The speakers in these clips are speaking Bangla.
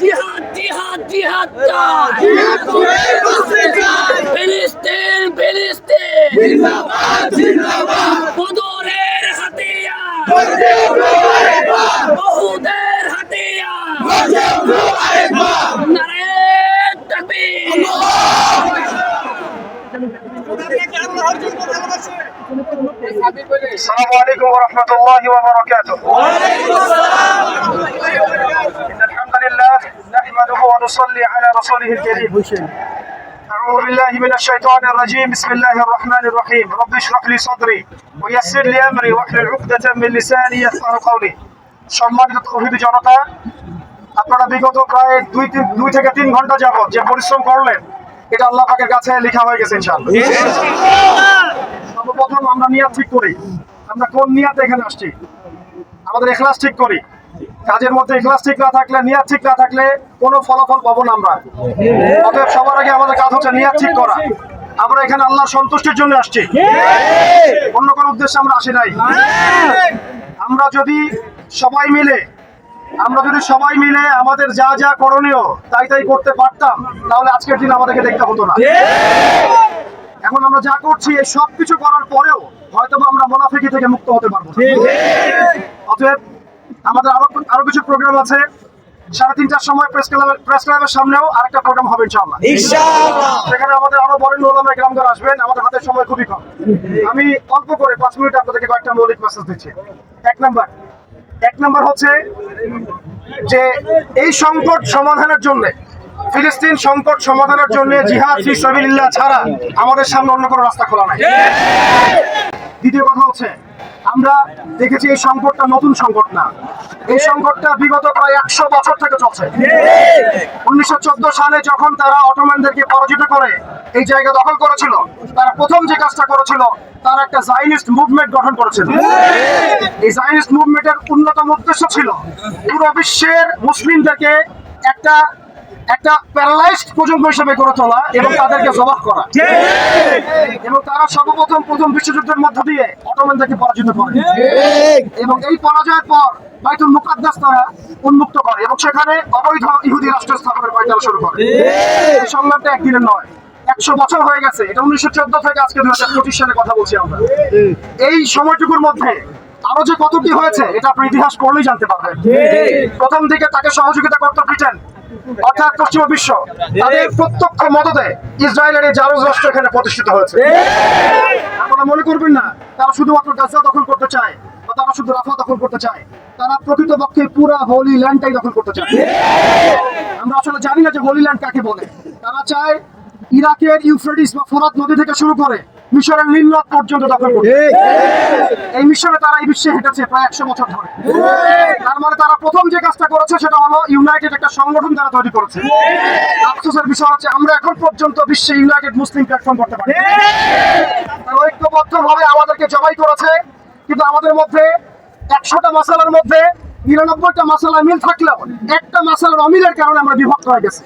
জিহাদ জিহাদ জিহাদ ফিলিস্তিন ফিলিস্তিন। বদরের হাতিয়ার। বহুদের হাতিয়ার। নারে তাকবীর। السلام عليكم ورحمة الله وبركاته إن الحمد لله نحمده ونصلي على رسوله الكريم أعوذ بالله من الشيطان الرجيم بسم الله الرحمن الرحيم رب اشرح لي صدري ويسر لي أمري واحلل عقدة من لساني يفقه قولي সম্মানিত তৌহিদি জনতা আপনারা বিগত প্রায় দুই তিন- দুই থেকে তিন ঘন্টা যাবত যে পরিশ্রম করলেন এটা আল্লাহ পাকের কাছে লেখা হয়ে গেছে ইনশাআল্লাহ। সর্বপ্রথম আমরা নিয়াত ঠিক করি। আমরা কোন নিয়াতে এখানে আসছি? আমাদের এখলাস ঠিক করি। কাজের মধ্যে এখলাস ঠিক না থাকলে নিয়াত ঠিক না থাকলে কোনো ফলাফল পাবো না আমরা। অতএব সবার আগে আমাদের কাজ হচ্ছে নিয়াত ঠিক করা। আমরা এখানে আল্লাহর সন্তুষ্টির জন্য আসছি। অন্য কোনো উদ্দেশ্যে আমরা আসি নাই। আমরা যদি সবাই মিলে আমরা যদি সবাই মিলে আমাদের যা যা করণীয় তাই তাই করতে পারতাম তাহলে আজকের দিন আমাদেরকে দেখতে হতো না। এখন আমরা যা করছি এই সব কিছু করার পরেও হয়তো আমরা মোনাফিকি থেকে মুক্ত হতে পারব অতএব আমাদের আরও আরও কিছু প্রোগ্রাম আছে। সাড়ে তিনটার সময় প্রেস ক্লাবের প্রেস ক্লাবের সামনেও আরেকটা প্রোগ্রাম হবে ইনশাআল্লাহ। সেখানে আমাদের আরও বরেণ্য ওলামা গ্রামদার আসবেন আমাদের হাতে সময় খুবই কম। আমি অল্প করে পাঁচ মিনিট আপনাদেরকে কয়েকটা মৌলিক মেসেজ দিচ্ছি। এক নাম্বার এক নম্বর হচ্ছে যে এই সংকট সমাধানের জন্য, ফিলিস্তিন সংকট সমাধানের জন্য জিহাদ ফি ছাড়া আমাদের সামনে অন্য কোনো রাস্তা খোলা নাই। দ্বিতীয় কথা হচ্ছে, আমরা দেখেছি এই সংকটটা নতুন সংকট না। এই সংকটটা বিগত প্রায় একশো বছর থেকে চলছে। উনিশশো চোদ্দ সালে যখন তারা অটোম্যানদেরকে পরাজিত করে এই জায়গা দখল করেছিল। তারা প্রথম যে কাজটা করেছিল, তারা একটা জাইনিস্ট মুভমেন্ট গঠন করেছিল। এই জাইনিস্ট মুভমেন্টের অন্যতম উদ্দেশ্য ছিল পুরো বিশ্বের মুসলিমদেরকে একটা একটা প্যারালাইজড প্রজন্ম হিসেবে গড়ে তোলা এবং তাদেরকে জবাব করা। এবং তারা সর্বপ্রথম প্রথম বিশ্বযুদ্ধের মধ্য দিয়ে অটোম্যানদেরকে পরাজিত করে। এবং এই পরাজয়ের পর বাইতুল মুকাদ্দাস তারা উন্মুক্ত করে এবং সেখানে অবৈধ ইহুদি রাষ্ট্র স্থাপনের পায়তারা শুরু করে। এই সংগ্রামটা একদিনের নয়। একশো বছর হয়ে গেছে। এটা উনিশশো চোদ্দ থেকে আজকে দুই হাজার পঁচিশ সালে কথা বলছি আমরা। এই সময়টুকুর মধ্যে আরও যে কত কি হয়েছে, এটা আপনি ইতিহাস পড়লেই জানতে পারবেন। প্রথম দিকে তাকে সহযোগিতা করতে ব্রিটেন, অর্থাৎ পশ্চিমা বিশ্ব। তাদের প্রত্যক্ষ মদতে ইসরায়েলের এই জারজ রাষ্ট্র এখানে প্রতিষ্ঠিত হয়েছে। আপনারা মনে করবেন না, তারা শুধুমাত্র গাজা দখল করতে চায়, বা তারা শুধু রাফা দখল করতে চায়, তারা প্রকৃতপক্ষে পুরা হোলি ল্যান্ডটাই দখল করতে চায়। আমরা আসলে জানি না যে হোলি ল্যান্ড কাকে বলে। তারা চায় ইরাকের ইউফ্রেটিস বা ফোরাত নদী থেকে শুরু করে মিশরের নীলনদ পর্যন্ত দখল করতে এই মিশরে তারা এই বিশ্বে হেঁটেছে প্রায় একশো বছর ধরে। তার মানে তারা প্রথম যে কাজটা করেছে সেটা হলো ইউনাইটেড একটা সংগঠন তারা তৈরি করেছে। আফসোসের বিষয় হচ্ছে আমরা এখন পর্যন্ত বিশ্বে ইউনাইটেড মুসলিম প্ল্যাটফর্ম করতে পারি। তারা ঐক্যবদ্ধ ভাবে আমাদেরকে জবাই করেছে কিন্তু আমাদের মধ্যে একশোটা মশালার মধ্যে নিরানব্বইটা মশালা মিল থাকলেও একটা মশালার অমিলের কারণে আমরা বিভক্ত হয়ে গেছি।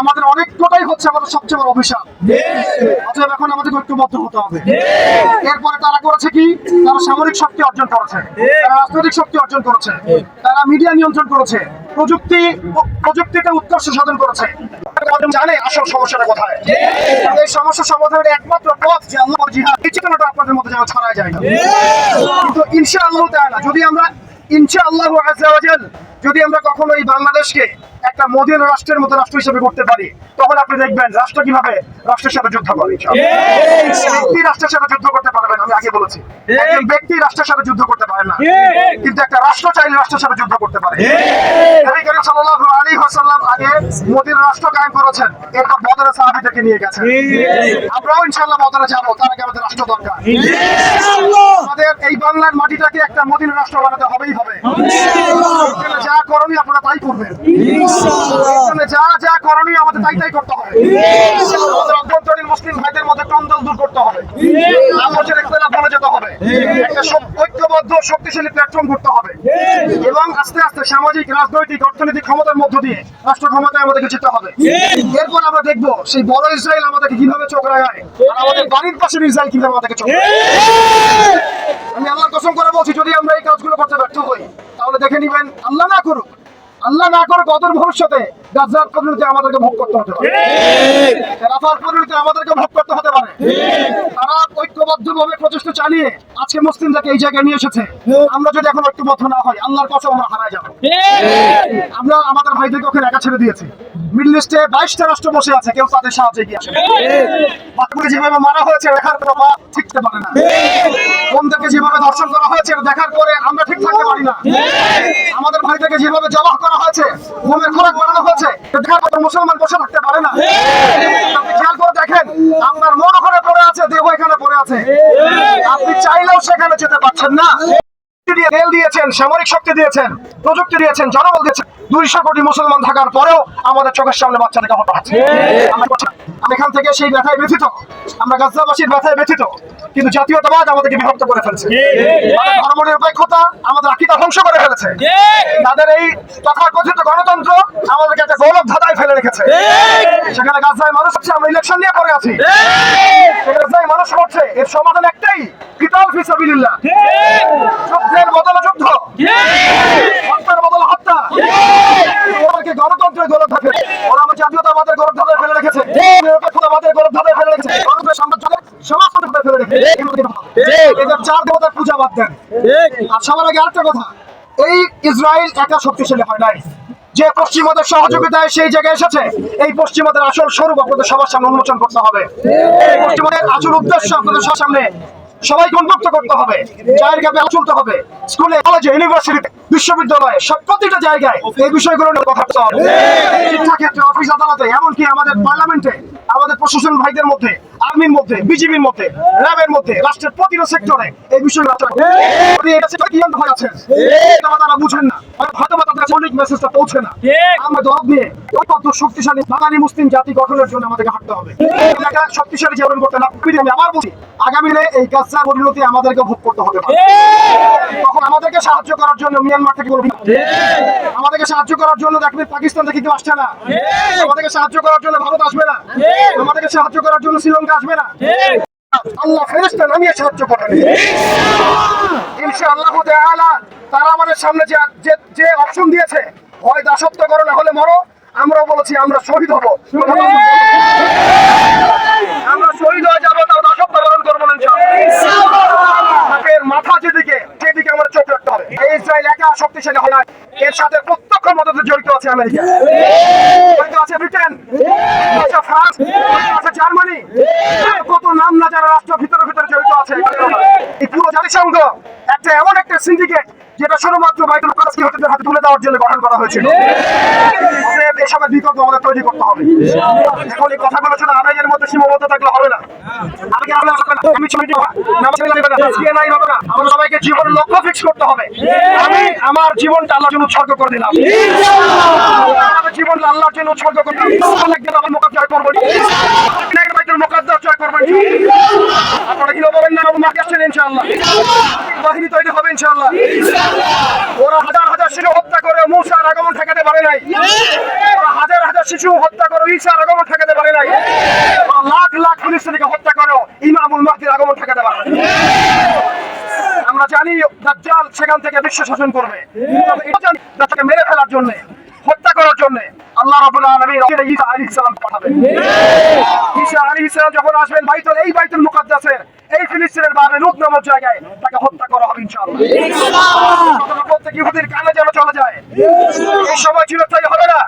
আমাদের অনেকটাই হচ্ছে আমাদের সবচেয়ে বড় অভিশাপ। অতএব এখন আমাদের ঐক্যবদ্ধ হতে হবে। এরপরে তারা করেছে কি? তারা সামরিক শক্তি অর্জন করেছে। তারা রাজনৈতিক শক্তি অর্জন করেছে। তারা মিডিয়া নিয়ন্ত্রণ করেছে। প্রযুক্তি প্রযুক্তিতে উৎকর্ষ সাধন করেছে। জানে আসল সমস্যাটা কোথায়। এই সমস্যা সমাধানের একমাত্র পথ যে আল্লাহ জিহাদ। এই চেতনাটা আপনাদের মধ্যে যেন ছড়ায় যায় না। কিন্তু ইনশা আল্লাহ তাআলা যদি আমরা ইনশা আজ আজাল যদি আমরা কখনো এই বাংলাদেশকে একটা মদিন রাষ্ট্রের মতো রাষ্ট্র হিসেবে করতে পারি তখন আপনি দেখবেন রাষ্ট্র কীভাবে রাষ্ট্রের সাথে যুদ্ধ করে ব্যক্তি রাষ্ট্রের সাথে যুদ্ধ করতে পারবেন আমি আগে বলেছি। একজন ব্যক্তি রাষ্ট্রের সাথে যুদ্ধ করতে পারে না। কিন্তু একটা রাষ্ট্র চাইলে রাষ্ট্রের সাথে যুদ্ধ করতে পারে। নবী করিম সাল্লাল্লাহু আলাইহি ওয়াসাল্লাম আগে মদিনা রাষ্ট্র কায়েম করেছেন এরপর বদরের সাহাবীদেরকে নিয়ে গেছেন। আমরাও ইনশাআল্লাহ বদরে যাব তার আগে আমাদের রাষ্ট্র দরকার। আমাদের এই বাংলার মাটিটাকে একটা মদিনা রাষ্ট্র বানাতে হবেই হবে। যা করণীয় আপনারা তাই করবেন। যা যা করণীয় আমাদের তাই তাই করতে হবে। আমাদের অভ্যন্তরীণ মুসলিম ভাইদের মধ্যে কন্দল দূর করতে হবে। আপোষের ইখতিলাফ বলে যেতে হবে। একটা ঐক্যবদ্ধ শক্তিশালী প্ল্যাটফর্ম করতে হবে। এবং আস্তে আস্তে সামাজিক রাজনৈতিক অর্থনৈতিক ক্ষমতার মধ্য দিয়ে রাষ্ট্র ক্ষমতায় আমাদেরকে যেতে হবে। এরপর আমরা দেখব সেই বড় ইসরায়েল আমাদেরকে কীভাবে চোখ রাখায় আর আমাদের বাড়ির পাশের ইসরায়েল কীভাবে আমাদেরকে চোখ আমি আল্লাহর কসম করে বলছি যদি আমরা এই কাজগুলো করতে ব্যর্থ হই তাহলে দেখে নিবেন আল্লাহ না করুক আল্লাহ না করে কদর ভবিষ্যতে গাজার পরিণতি আমাদেরকে ভোগ করতে হতে পারে। রাফার পরিণতি আমাদেরকে ভোগ করতে হতে পারে। তারা ঐক্যবদ্ধ ভাবে প্রচেষ্টা চালিয়ে আজকে মুসলিমদেরকে এই জায়গায় নিয়ে এসেছে। আমরা যদি এখন ঐক্যবদ্ধ না হয় আল্লাহর কাছে আমরা হারায় যাব। আমরা আমাদের ভাইদেরকে ওখানে একা ছেড়ে দিয়েছি। বাইশটা রাষ্ট্র বসে আছে, কেউ তাদের সাহায্যে গিয়ে যেভাবে মারা হয়েছে দেখার ঠিকতে পারে না। যেভাবে করা হয়েছে দেখার পরে আমরা ঠিক থাকতে পারি না। আমাদের যেভাবে জবাহ করা হয়েছে খোরাক বানানো হয়েছে দেখার পর মুসলমান বসে থাকতে পারে না। খেয়াল করে দেখেন, আপনার মন ওখানে পড়ে আছে, দেহ এখানে পড়ে আছে। আপনি চাইলেও সেখানে যেতে পারছেন না। রেল দিয়েছেন, সামরিক শক্তি দিয়েছেন, প্রযুক্তি দিয়েছেন, জনবল দিয়েছেন। দুইশো কোটি মুসলমান থাকার পরেও আমাদের চোখের সামনে বাচ্চাদেরকে হত্যা হচ্ছে। আমরা আমি এখান থেকে সেই ব্যথায় ব্যথিত। আমরা গাজদাবাসীর ব্যথায় ব্যথিত। কিন্তু জাতীয়তাবাদ আমাদেরকে বিভক্ত করে ফেলছে। আমাদের ধর্মনিরপেক্ষতা আমাদের আকিদা ধ্বংস করে ফেলেছে। তাদের এই তথাকথিত গণতন্ত্র আমাদেরকে একটা গৌরব ধাঁধায় ফেলে রেখেছে। সেখানে গাজদায় মানুষ হচ্ছে আমরা ইলেকশন নিয়ে পড়ে আছি। গাজদায় মানুষ করছে এর সমাধান একটাই কিতাল ফিসাবিলিল্লাহ যুদ্ধের বদলে যুদ্ধ। হত্যার বদলে হত্যা। গণতন্ত্রের গৌরব থাকে ওরা আমার জাতীয়তাবাদের ধাঁধায় ফেলে রেখেছে। নিরপেক্ষতাবাদের ধাঁধায় ফেলে রেখেছে। গণতন্ত্রের ফেলে রেখেছে। এদের চার দেবতার পূজা বাদ দেন। আর সবার আগে আরেকটা কথা। এই ইসরায়েল একা শক্তিশালী হয় নাই। যে পশ্চিমাদের সহযোগিতায় সেই জায়গায় এসেছে এই পশ্চিমাদের আসল স্বরূপ আপনাদের সবার সামনে উন্মোচন করতে হবে। পশ্চিমাদের আসল উদ্দেশ্য আপনাদের সবার সামনে সবাইকে উন্মুক্ত করতে হবে। চায়ের কাপে চলতে হবে। স্কুলে, কলেজে, ইউনিভার্সিটিতে, বিশ্ববিদ্যালয়ে, সব প্রতিটা জায়গায় এই বিষয়গুলো নিয়ে কথা শিক্ষাক্ষেত্রে, অফিস, আদালতে, এমনকি আমাদের পার্লামেন্টে, আমাদের প্রশাসন ভাইদের মধ্যে আর্মির মধ্যে বিজিবির মধ্যে র্যাবের মধ্যে রাষ্ট্রের প্রতিটা সেক্টরে এই বিষয়গুলো আছে। তারা বুঝেন না। হয়তো তাদের মৌলিক মেসেজটা পৌঁছে না। আমরা দরদ নিয়ে শক্তিশালী বাঙালি মুসলিম জাতি গঠনের জন্য আমাদেরকে হাঁটতে হবে। শক্তিশালী জীবন করতে না আমি আবার এই পরিণতি আমাদেরকে ভোগ করতে হবে তখন আমাদেরকে সাহায্য করার জন্য মিয়ানমার থেকে বলবি আমাদেরকে সাহায্য করার জন্য দেখবে পাকিস্তান থেকে কিন্তু আসছে না। আমাদেরকে সাহায্য করার জন্য ভারত আসবে না। আমাদেরকে সাহায্য করার জন্য শ্রীলঙ্কা আসবে না। আল্লাহ ফেরেস্তা নামিয়ে সাহায্য করেন ইনশাআল্লাহ তাআলা তারা আমাদের সামনে যে যে- অপশন দিয়েছে হয় দাসত্ব করো, না হলে মরো। আমরাও বলেছি আমরা শহীদ হব। আমরা শহীদ হয়ে যাব, তাও দাসত্ব বরণ করব না ইনশাআল্লাহ। মাথা যেদিকে, সেদিকে আমরা চোখ রাখতে হবে। ইসরায়েল একা শক্তিশালী হয় এর সাথে প্রত্যক্ষ মদতে জড়িত আছে আমেরিকা। জড়িত আছে ব্রিটেন। আছে ফ্রান্স। আছে জার্মানি। কত নাম না যারা রাষ্ট্র ভিতরে ভিতরে জড়িত আছে এই পুরো জাতিসংঘ একটা এমন একটা সিন্ডিকেট যেটা শুধুমাত্র বাইতুল কাজকে হতে হাতে তুলে দেওয়ার জন্য গঠন করা হয়েছিল। এসবের বিকল্প আমাদের তৈরি করতে হবে। এখন এই কথাগুলো শুধু আদায়ের মধ্যে সীমাবদ্ধ থাকলে হবে না। আমাকে আমরা আমি ছবি নামাজ না। নাই হবে না। আমরা সবাইকে জীবনের লক্ষ্য ফিক্স করতে হবে। আমি আমার জীবনটা আল্লাহর জন্য উৎসর্গ করে দিলাম। আমার জীবনটা আল্লাহর জন্য উৎসর্গ করে দিলাম একদিন আমার মোকাব জয় করব। মুকাদ্দাস জয় করব আপনারা কি বলেন না? বাবু মাকে আসছেন ইনশাআল্লাহ। বাহিনী তৈরি হবে ইনশাআল্লাহ। ওরা হাজার হাজার শিশু হত্যা করে মূসার আগমন ঠেকাতে পারে নাই। ওরা হাজার হাজার শিশু হত্যা করে ঈসার আগমন ঠেকাতে পারে নাই। লাখ লাখ ফিলিস্তিনিকে হত্যা করেও ইমামুল মাহদির আগমন ঠেকাতে পারে নাই। আমরা জানি দাজ্জাল সেখান থেকে বিশ্ব শাসন করবে। মেরে ফেলার জন্য। হত্যা করার জন্য আল্লাহ ঈসা পাঠাবেন। ঈসা যখন আসবেন বাইতুল এই বাইতুল মুকাদ্দাসের এই ফিলিস্তিনের বাবে লুত নামক জায়গায় তাকে হত্যা করা হবে ইনশাআল্লাহ। প্রত্যেক ইহুদির কানে যেন চলে যায়। এই সময় চিরস্থায়ী হবে না।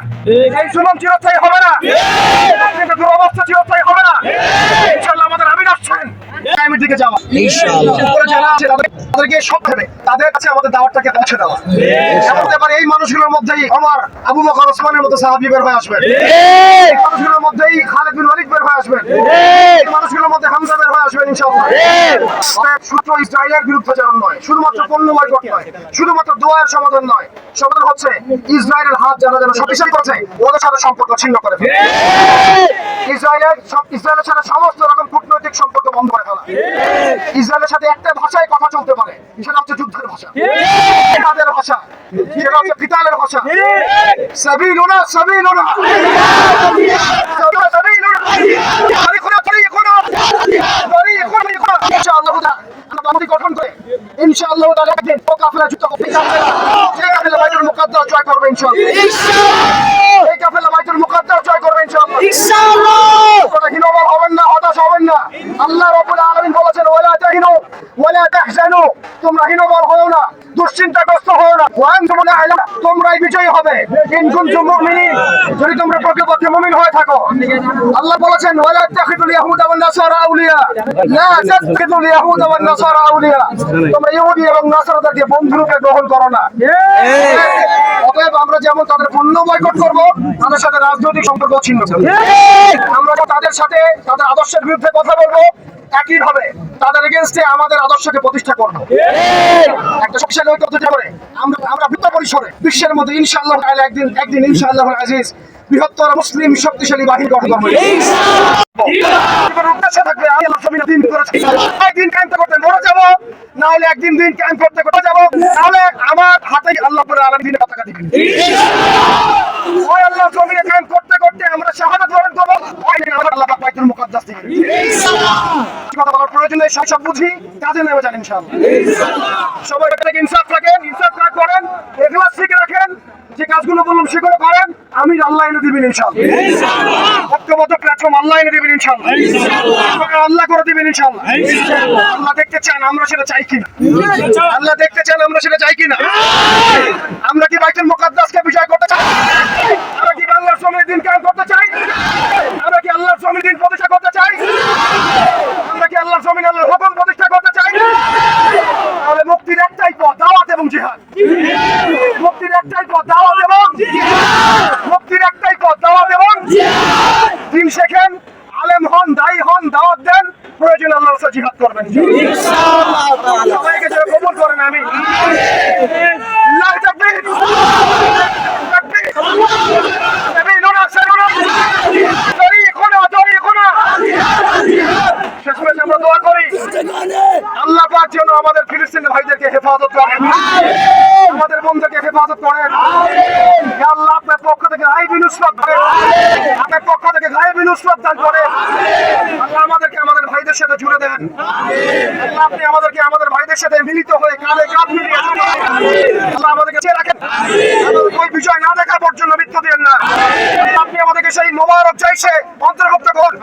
এই জুলুম চিরস্থায়ী হবে না। কিন্তু দুরবস্থা চিরস্থায়ী হবে না। ইনশাআল্লাহ আমাদের আমির আসছেন। দিকে যাওয়া। যারা আছে তাদেরকে তাদের কাছে আমাদের দাওয়াতটাকে পৌঁছে দেওয়া। এমন এই মানুষগুলোর মধ্যেই আমার আবু বকর ওসমানের মতো সাহাবী বের হয়ে আসবেন। এই মানুষগুলোর মধ্যেই খালেদ বিন ওয়ালিদ বের হয়ে আসবেন। এই মানুষগুলোর মধ্যে হামজা বের হয়ে আসবেন ইনশাআল্লাহ। শুধু ইসরায়েলের বিরুদ্ধাচরণ নয় শুধুমাত্র পণ্য বয়কট নয় শুধুমাত্র দোয়ার সমাধান নয় সমাধান হচ্ছে ইসরায়েলের হাত যারা যেন শক্তিশালী করছে ওদের সাথে সম্পর্ক ছিন্ন করে ফেলে ইসরায়েলের ইসরায়েলের সাথে সমস্ত রকম কূটনৈতিক সম্পর্ক বন্ধ করে ফেলা। ইসরায়েলের সাথে একটা ভাষায় কথা চলতে পারে সেটা হচ্ছে যুদ্ধের ভাষা। তাদের ভাষা। সেটা হচ্ছে পিতালের ভাষা। সাবিলুনা সাবিলুনা। সাবিলুনা। তারিখুনা তারিখুনা তারিখুনা ইনশাআল্লাহ তাআলা গঠন করে ইনশাআল্লাহ তাআলা একদিন ও কাফেলা যুদ্ধ করতে যাবে যে কাফেলা করবে ইনশাআল্লাহ। এই কাফেলা বাইতুল মুকাদ্দাস জয় করবে ইনশাআল্লাহ হীনবল হবেন না হতাশ হবেন না আল্লাহ রাব্বুল আলামিন বলেছেন ওয়ালা তাহিনু ওয়ালা তাহজানু তোমরা হীনবল হও না দুশ্চিন্তাগ্রস্ত হও না ওয়া আনতুম আ'লা তোমরাই বিজয়ী হবে। ইন কুনতুম যদি তোমরা প্রকৃতপক্ষে হয়ে থাকো। আল্লাহ বলেছেন, ওয়ালা তাখিদুল ওয়ান নাসারা আউলিয়া। লা তাখিদুল ওয়ান নাসারা আউলিয়া। তোমরা ইহুদি এবং গ্রহণ করো না। অতএব আমরা যেমন তাদের পণ্য বয়কট করব, তাদের সাথে রাজনৈতিক সম্পর্ক ছিন্ন আমরা তাদের সাথে, তাদের আদর্শের বিরুদ্ধে কথা বলব, একই ভাবে তাদের এগেনস্টে আমাদের আদর্শকে প্রতিষ্ঠা করব। একটা শক্তিশালী ঐক্য করে। আমরা আমরা পরিসরে বিশ্বের মধ্যে ইনশাআল্লাহ তাআলা একদিন একদিন ইনশাআল্লাহ আজিজ বৃহত্তর মুসলিম শক্তিশালী বাহিনী গঠন করব। থাকবে আল্লাহ সবিনা দিন একদিন কায়েম করতে মরে যাব না হলে একদিন দিন কায়েম করতে করতে যাব তাহলে আমার হাতে আল্লাহ করে আলম দিনে পতাকা দিবেন। ওই আল্লাহ জমিনে কায়েম করতে করতে আমরা শাহাদাত বরণ করব ওই দিন আমার আল্লাহ বাইতুল মুকাদ্দাস দিবেন। কি কথা বলার প্রয়োজন নেই সব বুঝি কাজে নেমে যান ইনশাআল্লাহ। সবাই ইনসাফ রাখ করেন এগুলা শিখে রাখেন যে কাজগুলো বললাম সেগুলো করেন আমি আল্লাহ এনে দিবেন ইনশাল্লাহ ঐক্যবদ্ধ প্ল্যাটফর্ম আল্লাহ এনে দিবেন ইনশাল্লাহ আল্লাহ করে দিবেন ইনশাল্লাহ আল্লাহ দেখতে চান আমরা সেটা চাই কিনা? আল্লাহ দেখতে চান আমরা সেটা চাই কিনা? আমরা কি বাইকের মোকাদ্দাসকে বিজয় করতে চাই আমরা কি বাংলার সময় দিন কায়েম করতে চাই আমরা কি আল্লাহর সময় দিন প্রতিষ্ঠা করতে চাই আমরা কি আল্লাহর জমিন আল্লাহর হুকুম প্রতিষ্ঠা করতে চাই তাহলে মুক্তির একটাই পথ দাওয়াত এবং জিহাদ মুক্তির একটাই পথ দাওয়াত এবং মুক্তির একটাই পথ দাওয়াত এবং দিন শেখেন আলেম হন দায়ী হন দাওয়াত দেন প্রয়োজন আল্লাহ জিহাদ করবেন সবাইকে যেন কবুল করেন আমি আল্লাহ তাকবীর তাকবীর নবীনা সাল্লাল্লাহু তরিকুনা তরিকুনা শেষ মেশ আমরা দোয়া করি আল্লাহ পাক যেন আমাদের ভাইদেরকে হেফাজত করেন। আমাদের বন্ধুকে হেফাজত করেন। আল্লাহ আপনার পক্ষ থেকে গায়েবী নুসরত করেন। আপনার পক্ষ থেকে গায়েবী নুসরত দান করেন। আল্লাহ আমাদেরকে আমাদের ভাইদের সাথে জুড়ে দেন। আল্লাহ আপনি আমাদেরকে আমাদের ভাইদের সাথে মিলিত হয়ে কাঁধে কাঁধ মিলিয়ে আল্লাহ আমাদেরকে চেয়ে রাখেন। ওই বিজয় না দেখা পর্যন্ত মৃত্যু দেন না। আল্লাহ আপনি আমাদেরকে সেই মোবারক চাইছে। অন্তর্ভুক্ত করুন।